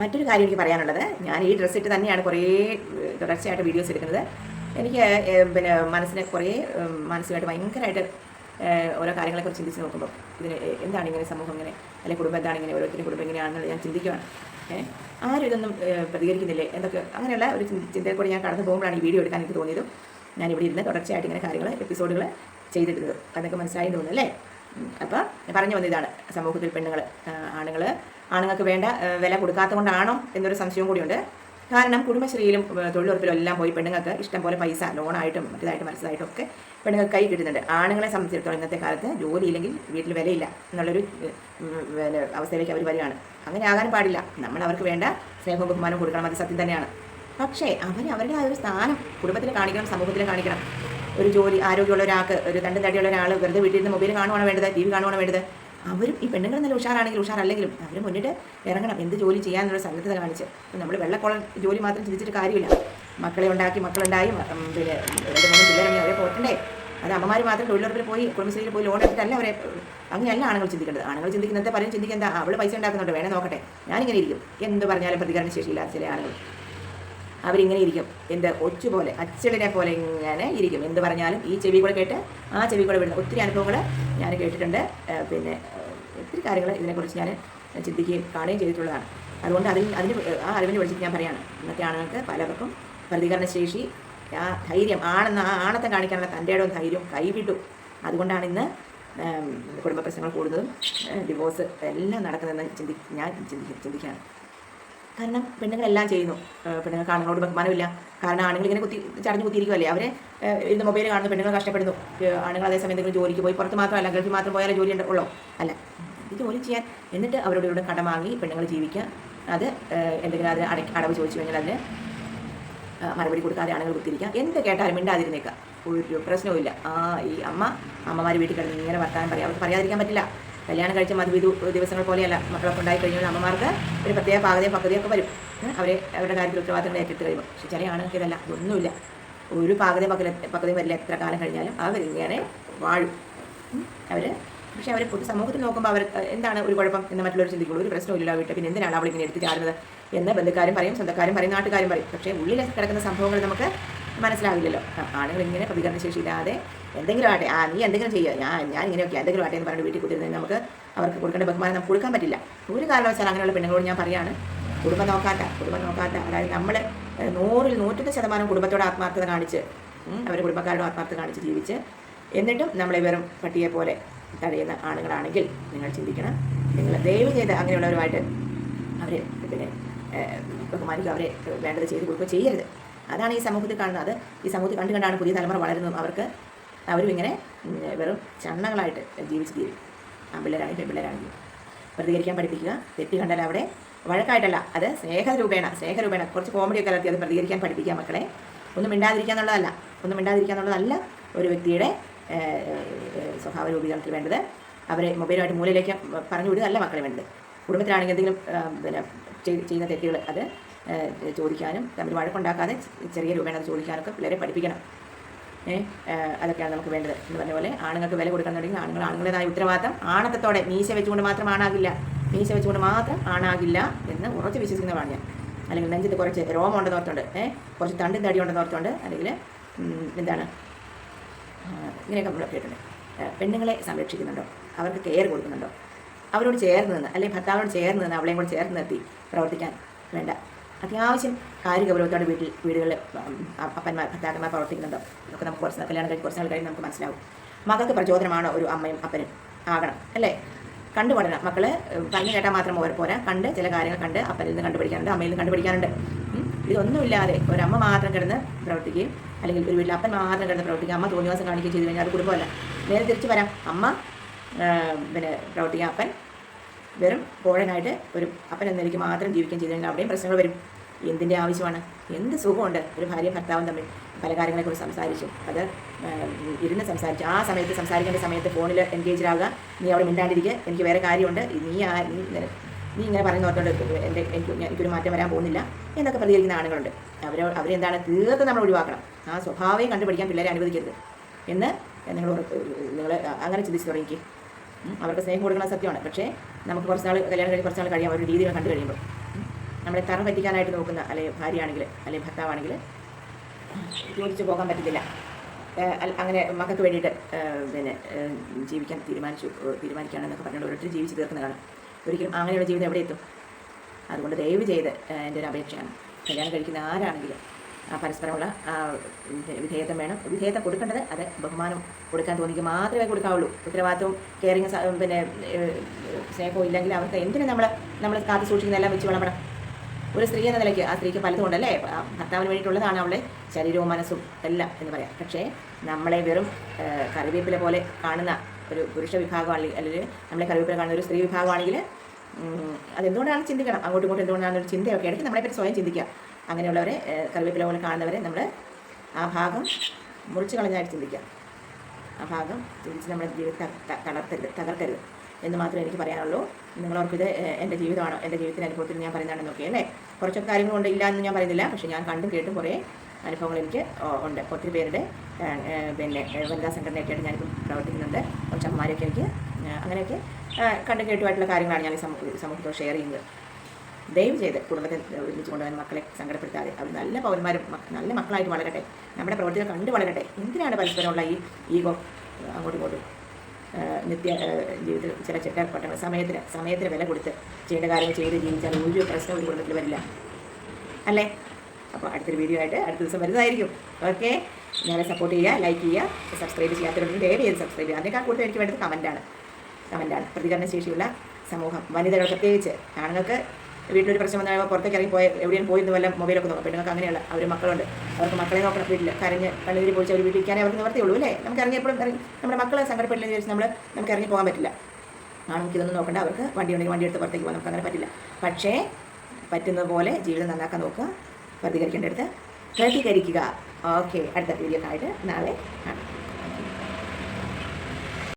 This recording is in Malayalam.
മറ്റൊരു കാര്യം എനിക്ക് പറയാനുള്ളത്. ഞാൻ ഈ ഡ്രസ്സ് ഇട്ട് തന്നെയാണ് കുറേ തുടർച്ചയായിട്ട് വീഡിയോസ് എടുക്കുന്നത്. എനിക്ക് പിന്നെ മനസ്സിനെ കുറേ മാനസികമായിട്ട് ഭയങ്കരമായിട്ട് ഓരോ കാര്യങ്ങളെക്കുറിച്ച് ചിന്തിച്ച് നോക്കുമ്പോൾ ഇതിന് എന്താണ് ഇങ്ങനെ സമൂഹം ഇങ്ങനെ അല്ലെങ്കിൽ കുടുംബം എന്താണ് ഇങ്ങനെ ഓരോരുത്തരും കുടുംബം ഇങ്ങനെയാണെന്നുള്ളത് ഞാൻ ചിന്തിക്കുകയാണ് ഏഹ്, ആരും ഇതൊന്നും പ്രതികരിക്കുന്നില്ലേ? എന്തൊക്കെ അങ്ങനെയുള്ള ഒരു ചിന്ത- ചിന്തയിൽ കൂടി ഞാൻ കടന്നു പോകുമ്പോഴാണ് ഈ വീഡിയോ എടുക്കാൻ എനിക്ക് തോന്നിയതും. ഞാൻ ഇവിടെ ഇരുന്ന് തുടർച്ചയായിട്ട് ഇങ്ങനെ കാര്യങ്ങൾ എപ്പിസോഡുകൾ ചെയ്തിരുന്നത് അതൊക്കെ മനസ്സിലായി തോന്നുന്നു അല്ലേ? അപ്പോൾ പറഞ്ഞു വന്ന ഇതാണ് സമൂഹത്തിൽ പെണ്ണുങ്ങൾ ആണുങ്ങൾ ആണുങ്ങൾക്ക് വേണ്ട വില കൊടുക്കാത്തത് കൊണ്ടാണോ എന്നൊരു സംശയവും കൂടിയുണ്ട്. കാരണം കുടുംബശ്രീയിലും തൊഴിലുറപ്പിലും എല്ലാം പോയി പെണ്ണുങ്ങൾക്ക് ഇഷ്ടം പോലെ പൈസ ലോണായിട്ടും മറ്റേതായിട്ടും മനസ്സിലായിട്ടും ഒക്കെ പെണ്ണുങ്ങൾക്ക് കൈ കിട്ടുന്നുണ്ട്. ആണുങ്ങളെ സംബന്ധിച്ചിടത്തോളം ഇന്നത്തെ കാലത്ത് ജോലിയില്ലെങ്കിൽ വീട്ടിൽ വിലയില്ല എന്നുള്ളൊരു അവസ്ഥയിലേക്ക് അവർ വരികയാണ്. അങ്ങനെ ആകാൻ പാടില്ല. നമ്മൾ അവർക്ക് വേണ്ട സ്നേഹവും ബഹുമാനവും കൊടുക്കണം അത് സത്യം തന്നെയാണ്. പക്ഷേ അവർ അവരുടെ ആ ഒരു സ്ഥാനം കുടുംബത്തിൽ കാണിക്കണം സമൂഹത്തിൽ കാണിക്കണം. ഒരു ജോലി ആരോഗ്യമുള്ള ഒരാൾക്ക് ഒരു തണ്ടും തടിയുള്ള ഒരാൾ വെറുതെ വീട്ടിൽ നിന്ന് മൊബൈൽ കാണുവാണ് വേണ്ടത് ടി വി കാണുവാണ് വേണ്ടത്? അവരും ഈ പെണ്ണുങ്ങൾ നല്ല ഉഷാറാണെങ്കിലും ഉഷാറല്ലെങ്കിലും അവർ മുന്നിട്ട് ഇറങ്ങണം. എന്ത് ജോലി ചെയ്യാനുള്ള സന്നദ്ധത കാണിച്ച്. നമ്മൾ വെള്ളക്കുളം ജോലി മാത്രം ചിന്തിച്ചിട്ട് കാര്യമില്ല. മക്കളെ ഉണ്ടാക്കി മക്കളുണ്ടായി പിന്നെ രണ്ട് മൂന്ന് പിള്ളേരെ അവരെ പോറ്റണ്ടേ? അത് അമ്മമാർ മാത്രം തൊഴിലുറപ്പിൽ പോയി കുടുംബശ്രീയിൽ പോയി ലോൺ എടുത്തിട്ടല്ല അവരെ അങ്ങനെയല്ല ആണുങ്ങൾ ചിന്തിക്കേണ്ടത്. ആണുങ്ങൾ ചിന്തിക്കുന്നത് പലരും ചിന്തിക്കുന്നത് അവൾ പൈസ ഉണ്ടാക്കുന്നുണ്ട് വേണേ നോക്കട്ടെ. ഞാനിങ്ങനെ ഇരിക്കും. എന്ത് പറഞ്ഞാലും പ്രതികരണ ശേഷിയില്ലാത്ത ചില ആളുകൾ അവരിങ്ങനെ ഇരിക്കും. എന്ത് ഒച്ചു പോലെ അച്ചടിനെ പോലെ ഇങ്ങനെ ഇരിക്കും. എന്ത് പറഞ്ഞാലും ഈ ചെവി കൂടെ കേട്ട് ആ ചെവി കൂടെ വിടുന്ന ഒത്തിരി അനുഭവങ്ങൾ ഞാൻ കേട്ടിട്ടുണ്ട്. പിന്നെ ഒത്തിരി കാര്യങ്ങൾ ഇതിനെക്കുറിച്ച് ഞാൻ ചിന്തിക്കുകയും കാണുകയും ചെയ്തിട്ടുള്ളതാണ്. അതുകൊണ്ട് അതിന് അതിന് ആ അറിവിന് വിളിച്ചിട്ട് ഞാൻ പറയാണ്. ഇന്നത്തെ ആണുങ്ങൾക്ക് പലർക്കും പ്രതികരണ ശേഷി ആ ധൈര്യം ആണെന്ന് ആ ആണത്തെ കാണിക്കാനുള്ള തന്റെ ഇടവും ധൈര്യവും കൈവിട്ടു. അതുകൊണ്ടാണ് ഇന്ന് കുടുംബ പ്രശ്നങ്ങൾ കൂടുന്നതും ഡിവോഴ്സ് എല്ലാം നടക്കുന്നതെന്ന് ചിന്തി ഞാൻ ചിന്തിക്കും ചിന്തിക്കുകയാണ്. കാരണം പെണ്ണുങ്ങളെല്ലാം ചെയ്യുന്നു. പെണ്ണുങ്ങൾ ആണുങ്ങളോട് ബഹുമാനമില്ല. കാരണം ആണുങ്ങൾ ഇങ്ങനെ കുത്തി ചടഞ്ഞ് കുത്തിയിരിക്കുമല്ലേ അവരെ ഇരുന്ന് മൊബൈൽ കാണുന്നു പെണ്ണുങ്ങൾ കഷ്ടപ്പെടുന്നു. ആണുങ്ങൾ അതേസമയം എന്തെങ്കിലും ജോലിക്ക് പോയി പുറത്ത് മാത്രമല്ല ഗൾഫിൽ മാത്രം പോയാലേ ജോലി ഉള്ളൂ? അല്ല. ഇത് ജോലി ചെയ്യാൻ എന്നിട്ട് അവരോട് ഇവിടെ കടം വാങ്ങി പെണ്ണുങ്ങൾ ജീവിക്കുക. അത് എന്തെങ്കിലും അതിന് അട അടവ് ചോദിച്ചു കഴിഞ്ഞാൽ അതിന് മറുപടി കൊടുക്കാതെ ആണുങ്ങൾ കുത്തിരിക്കുക എന്ത് കേട്ടാലും മിണ്ടാതിരുന്നേക്കുക. ഒരു പ്രശ്നവും ഇല്ല ആ ഈ അമ്മ അമ്മമാർ വീട്ടിൽ കിടന്ന് ഇങ്ങനെ വർത്താനം പറയാം. അവർക്ക് പറയാതിരിക്കാൻ പറ്റില്ല. കല്യാണം കഴിച്ച മധുവിധു ദിവസങ്ങൾ പോലെയല്ല മക്കളൊക്കെ ഉണ്ടായി കഴിഞ്ഞാൽ അമ്മമാർക്ക് ഒരു പ്രത്യേക പാകതയും പക്വതയൊക്കെ വരും. അവരെ അവരുടെ കാര്യത്തിൽ ഉത്തരവാദിത്തങ്ങൾ ഏറ്റെടുത്ത് കഴിയുമ്പോൾ. പക്ഷെ ചില ആണുങ്ങൾക്ക് ഇതല്ല ഇതൊന്നുമില്ല. ഒരു പാകതയും പക്വത പക്വതയും വരില്ല. എത്ര കാലം കഴിഞ്ഞാലും അവരിങ്ങനെ വാഴും. അവർ പക്ഷേ അവർ പൊതു സമൂഹത്തിൽ നോക്കുമ്പോൾ അവർ എന്താണ് ഒരു കുഴപ്പം എന്ന് മറ്റുള്ളവർ ചിന്തിക്കുള്ളൂ. ഒരു പ്രശ്നമില്ല വീട്ടിൽ. പിന്നെ എന്തിനാണ് അവൾ ഇങ്ങനെ എടുത്ത് ചാടുന്നത്? എന്ന് ബന്ധുക്കാരും പറയും സ്വന്തക്കാരും പറയും നാട്ടുകാരും പറയും. പക്ഷേ ഉള്ളിൽ കിടക്കുന്ന സംഭവങ്ങൾ നമുക്ക് മനസ്സിലാവില്ലല്ലോ. ആളുകൾ ഇങ്ങനെ പ്രതികരണ ശേഷിയില്ലാതെ എന്തെങ്കിലും ആട്ടെ ആ നീ എന്തെങ്കിലും ചെയ്യുക. ഞാൻ ഞാൻ ഇങ്ങനെയൊക്കെ എന്തെങ്കിലും ആട്ടെ എന്ന് പറഞ്ഞ് വീട്ടിൽ കുത്തിരുന്നതിന് നമുക്ക് അവർക്ക് കൊടുക്കേണ്ട ബഹുമാനം നമുക്ക് കൊടുക്കാൻ പറ്റില്ല. ഒരു കാരണവശാലും അങ്ങനെയുള്ള പെണ്ണുങ്ങളോട് ഞാൻ പറയാണ് കുടുംബം നോക്കാത്ത കുടുംബം നോക്കാത്ത അതായത് നമ്മൾ നൂറിൽ നൂറ്റൊന്ന് ശതമാനം കുടുംബത്തോട് ആത്മാർത്ഥത കാണിച്ച് അവർ കുടുംബക്കാരോട് ആത്മാർത്ഥത കാണിച്ച് ജീവിച്ച് എന്നിട്ടും നമ്മളെ വെറും പട്ടിയെ പോലെ തടയുന്ന ആണുങ്ങളാണെങ്കിൽ നിങ്ങൾ ചിന്തിക്കണം. നിങ്ങൾ ദയവ് ചെയ്ത് അങ്ങനെയുള്ളവരുമായിട്ട് അവരെ പിന്നെ ബഹുമാനിക്കുക. അവരെ വേണ്ടത് ചെയ്ത് കൊടുക്കുക ചെയ്യരുത്. അതാണ് ഈ സമൂഹത്തിൽ കാണുന്നത്. അത് ഈ സമൂഹത്തിൽ കണ്ടു കണ്ടാണ് പുതിയ തലമുറ വളരുന്നതും അവർക്ക് അവരും ഇങ്ങനെ വെറും ചണ്ണങ്ങളായിട്ട് ജീവിച്ച് തീരും ആൺപിള്ളേരാണെങ്കിലും പെൺപിള്ളേരാണെങ്കിലും പ്രതികരിക്കാൻ പഠിപ്പിക്കുക. തെറ്റ് കണ്ടാൽ അവിടെ വഴക്കായിട്ടല്ല അത് സ്നേഹരൂപേണ സ്നേഹരൂപേണ. കുറച്ച് കോമഡിയൊക്കെ കലർത്തി അത് പ്രതികരിക്കാൻ പഠിപ്പിക്കുക മക്കളെ. ഒന്നും മിണ്ടാതിരിക്കുക എന്നുള്ളതല്ല. ഒന്നും മിണ്ടാതിരിക്കുക എന്നുള്ളതല്ല ഒരു വ്യക്തിയുടെ സ്വഭാവ രൂപീകരണത്തിൽ വേണ്ടത്. അവരെ മൊബൈലുമായിട്ട് മൂലയിലേക്ക് പറഞ്ഞു വിടുക അല്ല മക്കളെ വേണ്ടത്. കുടുംബത്തിലാണെങ്കിൽ എന്തെങ്കിലും പിന്നെ ചെയ്യുന്ന തെറ്റുകൾ അത് ചോദിക്കാനും തമ്മിൽ വഴക്കുണ്ടാക്കാതെ ചെറിയ രൂപേണ അത് ചോദിക്കാനൊക്കെ പിള്ളേരെ പഠിപ്പിക്കണം. അതൊക്കെയാണ് നമുക്ക് വേണ്ടത് എന്ന് പറഞ്ഞ പോലെ ആണുങ്ങൾക്ക് വില കൊടുക്കുന്നുണ്ടെങ്കിൽ ആണുങ്ങൾ ആണുങ്ങളുടേതായ ഉത്തരവാദിത്തം ആണത്തത്തോടെ മീശ വെച്ചുകൊണ്ട് മാത്രം ആണാകില്ല. മീശ വെച്ചുകൊണ്ട് മാത്രം ആണാകില്ല എന്ന് ഉറച്ച് വിശ്വസിക്കുന്നതാണ് ഞാൻ. അല്ലെങ്കിൽ നെഞ്ചത്ത് കുറച്ച് രോമം ഉണ്ടെന്ന് ഓർത്തുണ്ട് ഏഹ് കുറച്ച് തണ്ടും തടി ഉണ്ടെന്ന് ഓർത്തുണ്ട് അല്ലെങ്കിൽ എന്താണ് ഇങ്ങനെയൊക്കെ നമ്മൾ കേട്ടിട്ടുണ്ട്. പെണ്ണുങ്ങളെ സംരക്ഷിക്കുന്നുണ്ടോ? അവർക്ക് കെയർ കൊടുക്കുന്നുണ്ടോ? അവരോട് ചേർന്ന് നിന്ന് അല്ലെങ്കിൽ ഭർത്താവിനോട് ചേർന്ന് നിന്ന് അവളെയും കൂടെ ചേർന്ന് നിർത്തി പ്രവർത്തിക്കാൻ വേണ്ട. അത്യാവശ്യം കാര്യഗൗരവത്തോടെ വീട്ടിൽ വീടുകളിൽ അപ്പന്മാർ ഭർത്താക്കന്മാർ പ്രവർത്തിക്കുന്നുണ്ടോ. ഇതൊക്കെ നമുക്ക് കുറച്ച് കല്യാണം കഴിഞ്ഞ് കുറച്ച് നാൾ കഴിഞ്ഞ് നമുക്ക് മനസ്സിലാവും. മകൾക്ക് പ്രചോദനമാണോ ഒരു അമ്മയും അപ്പനും ആകണം അല്ലേ? കണ്ടു പഠനം. മക്കൾ പറഞ്ഞു കേട്ടാൽ മാത്രം പോരാ കണ്ട് ചില കാര്യങ്ങൾ കണ്ട് അപ്പനിൽ നിന്ന് കണ്ടുപിടിക്കാനുണ്ട് അമ്മയിൽ നിന്ന് കണ്ടുപിടിക്കാനുണ്ട്. ഇതൊന്നുമില്ലാതെ ഒരമ്മ മാത്രം കിടന്ന് പ്രവർത്തിക്കുകയും അല്ലെങ്കിൽ ഒരു വീട്ടിൽ അപ്പൻ മാത്രം കിടന്ന് പ്രവർത്തിക്കുക അമ്മ തോന്നിവാസം കാണിക്കുകയും ചെയ്തു കഴിഞ്ഞാൽ അത് കുടുംബമല്ല. നേരെ തിരിച്ചു വരാം. അമ്മ പിന്നെ പ്രവർത്തിക്കുക അപ്പൻ വെറും കോഴനായിട്ട് ഒരു അപ്പൻ എന്ന നിലയ്ക്ക് മാത്രം ജീവിക്കുകയും ചെയ്തു കഴിഞ്ഞാൽ അവിടെയും പ്രശ്നങ്ങൾ വരും. എന്തിന്റെ ആവശ്യമാണ്? എന്ത് സുഖമുണ്ട്? ഒരു ഭാര്യയും ഭർത്താവും തമ്മിൽ പല കാര്യങ്ങളെക്കുറിച്ച് സംസാരിച്ചു. അത് ഇരുന്ന് സംസാരിച്ചു. ആ സമയത്ത് സംസാരിക്കേണ്ട സമയത്ത് ഫോണിൽ എൻഗേജ് ആവുക. നീ അവിടെ മിണ്ടാണ്ടിരിക്കുക എനിക്ക് വേറെ കാര്യമുണ്ട്. നീ ആ നീ നീ ഇങ്ങനെ പറയുന്ന ഓർത്തോണ്ട് എന്റെ എനിക്ക് എനിക്കൊരു മാറ്റം വരാൻ പോകുന്നില്ല എന്നൊക്കെ പ്രതികരിക്കുന്ന ആളുകളുണ്ട് അവരോ അവരെന്താണ് തീർത്ത് നമ്മൾ ഒഴിവാക്കണം. ആ സ്വഭാവം കണ്ടുപിടിക്കാൻ പിള്ളേരെ അനുവദിക്കരുത്. എന്ന് നിങ്ങൾ നിങ്ങൾ അങ്ങനെ ചിന്തിച്ച് തുടങ്ങിക്ക്. അവർക്ക് സ്നേഹം കൊടുക്കണ സത്യമാണ്. പക്ഷേ നമുക്ക് കുറച്ച് നാൾ കല്യാണം കഴിഞ്ഞ് കുറച്ച് നാൾ കഴിയാം അവരുടെ രീതികൾ കണ്ടു കഴിയുമ്പോൾ നമ്മളെ തറ പറ്റിക്കാനായിട്ട് നോക്കുന്ന അല്ലെങ്കിൽ ഭാര്യയാണെങ്കിൽ അല്ലെങ്കിൽ ഭർത്താവാണെങ്കിൽ ചോദിച്ചു പോകാൻ പറ്റത്തില്ല. അങ്ങനെ മക്കൾക്ക് വേണ്ടിയിട്ട് പിന്നെ ജീവിക്കാൻ തീരുമാനിച്ചു തീരുമാനിക്കുകയാണെന്നൊക്കെ പറഞ്ഞുകൊണ്ട് ഓരോരുത്തർ ജീവിച്ച് തീർക്കുന്നതാണ്. ഒരിക്കലും അങ്ങനെയുള്ള ജീവിതം എവിടെ എത്തും? അതുകൊണ്ട് ദയവ് ചെയ്ത് എന്റെ ഒരു അപേക്ഷയാണ്. കല്യാണം കഴിക്കുന്ന ആരാണെങ്കിലും പരസ്പരമുള്ള വിധേയത്വം വേണം. വിധേയത്വം കൊടുക്കേണ്ടത് അത് ബഹുമാനം കൊടുക്കാൻ തോന്നിക്ക് മാത്രമേ കൊടുക്കാവുള്ളൂ. ഉത്തരവാദിത്വം കെയറിങ് പിന്നെ സ്നേഹവും ഇല്ലെങ്കിൽ അവർക്ക് എന്തിനു നമ്മൾ നമ്മൾ കാത്തു സൂക്ഷിക്കുന്നതെല്ലാം വെച്ച് വളമണം ഒരു സ്ത്രീ എന്ന നിലയ്ക്ക് ആ സ്ത്രീക്ക് പലതും ഉണ്ടല്ലേ ഭർത്താവിന് വേണ്ടിയിട്ടുള്ളതാണ് അവളെ ശരീരവും മനസ്സും എല്ലാം എന്ന് പറയാം. പക്ഷേ നമ്മളെ വെറും കറിവേപ്പില പോലെ കാണുന്ന ഒരു പുരുഷ വിഭാഗമാണെങ്കിൽ അല്ലെങ്കിൽ നമ്മളെ കറിവേപ്പില കാണുന്ന ഒരു സ്ത്രീ വിഭാഗമാണെങ്കിൽ അതെന്തുകൊണ്ടാണ് ചിന്തിക്കണം. അങ്ങോട്ടും ഇങ്ങോട്ടും എന്തുകൊണ്ടാണ് ഒരു ചിന്തയൊക്കെ ഇടയ്ക്ക് നമ്മളെപ്പറ്റി സ്വയം ചിന്തിക്കുക. അങ്ങനെയുള്ളവരെ കറിവേപ്പില പോലെ കാണുന്നവരെ നമ്മൾ ആ ഭാഗം മുറിച്ച് കളഞ്ഞായിട്ട് ചിന്തിക്കാം. ആ ഭാഗം തിരിച്ച് നമ്മുടെ ജീവിതത്തെ തളർത്തരുത് തകർക്കരുത് എന്ന് മാത്രമേ എനിക്ക് പറയാനുള്ളൂ. നിങ്ങളോർക്കിത് എന്റെ ജീവിതമാണ് എന്റെ ജീവിതത്തിന്റെ അനുഭവത്തിൽ ഞാൻ പറയുന്നതാണെന്ന് നോക്കി അല്ലേ? കുറച്ചൊക്കെ കാര്യങ്ങളുണ്ട് ഇല്ല എന്ന് ഞാൻ പറയുന്നില്ല പക്ഷേ ഞാൻ കണ്ടും കേട്ടും കുറേ അനുഭവങ്ങൾ എനിക്ക് ഉണ്ട്. ഒത്തിരി പേരുടെ പിന്നെ വനിതാ സംഘടനയൊക്കെയാണ് ഞാനിപ്പം പ്രവർത്തിക്കുന്നുണ്ട്. കുറച്ച് അമ്മമാരൊക്കെ എനിക്ക് അങ്ങനെയൊക്കെ കണ്ടും കേട്ടുമായിട്ടുള്ള കാര്യങ്ങളാണ് ഞാൻ ഈ സമൂഹ സമൂഹത്തോട് ഷെയർ ചെയ്യുന്നത്. ദയവ് ചെയ്ത് കുടുംബത്തെ ഒരുമിച്ച് കൊണ്ടുപോകാൻ മക്കളെ സങ്കടപ്പെടുത്താതെ. അവർ നല്ല പൗരന്മാരും നല്ല മക്കളായിട്ട് വളരട്ടെ. നമ്മുടെ പ്രവർത്തികൾ കണ്ടു വളരട്ടെ. എന്തിനാണ് പരസ്പരമുള്ള ഈ ഈഗോ അങ്ങോട്ടും ഇങ്ങോട്ടും? നിത്യ ജീവിതത്തിൽ ചില ചിട്ടപ്പെട്ട സമയത്തിന് സമയത്തിന് വില കൊടുത്ത് ചെയ്യേണ്ട കാര്യങ്ങൾ ചെയ്ത് ജീവിച്ചാൽ ഒരു പ്രശ്നം ഒരു കുടുംബത്തിൽ വരില്ല. അല്ലേ? അപ്പോൾ അടുത്തൊരു വീഡിയോ ആയിട്ട് അടുത്ത ദിവസം വരുന്നതായിരിക്കും. ഓക്കെ? ഞങ്ങളെ സപ്പോർട്ട് ചെയ്യുക ലൈക്ക് ചെയ്യുക സബ്സ്ക്രൈബ് ചെയ്യാത്തവരുണ്ടെങ്കിൽ ദയവ് ചെയ്ത് സബ്സ്ക്രൈബ് ചെയ്യുക. അതിനേക്കാൾ കൂടുതൽ എനിക്ക് വേണ്ടത് കമന്റാണ് കമന്റാണ് പ്രതികരണശേഷിയുള്ള സമൂഹം. വനിതകൾ പ്രത്യേകിച്ച് ആണുങ്ങൾക്ക് വീട്ടിലൊരു പ്രശ്നം വന്നാൽ പുറത്തേക്ക് ഇറങ്ങി പോയ എവിടെയും പോയിരുന്നു വല്ല മൊബൈലൊക്കെ നോക്കാം. പെണ്ണുങ്ങൾക്ക് അങ്ങനെയുള്ള അവർ മക്കളുണ്ട്. അവർക്ക് മക്കളെ നോക്കണം വീട്ടിൽ കരഞ്ഞ് കണ്ണീര് പൊളിച്ച് അവർ വീട്ടിൽ ഇരിക്കാനേ അവർക്ക് നിവർത്തിയുള്ളൂ അല്ലേ? നമുക്ക് ഇറങ്ങി എപ്പോഴും നമ്മുടെ മക്കളെ സങ്കടപ്പെട്ടില്ലെന്ന് വിചാരിച്ച് നമ്മൾ നമുക്ക് ഇറങ്ങി പോകാൻ പറ്റില്ല. ആണെങ്കിൽ ഇതൊന്നും നോക്കണ്ട. അവർക്ക് വണ്ടി ഉണ്ടെങ്കിൽ വണ്ടി എടുത്ത് പുറത്തേക്ക് പോകാൻ നമുക്ക് അങ്ങനെ പറ്റില്ല. പക്ഷേ പറ്റുന്നത് പോലെ ജീവിതം നന്നാക്കാൻ നോക്കുക. പ്രതികരിക്കേണ്ടടുത്ത് പ്രതികരിക്കുക. ഓക്കെ. അടുത്ത വീഡിയോ ആയിട്ട് നാളെ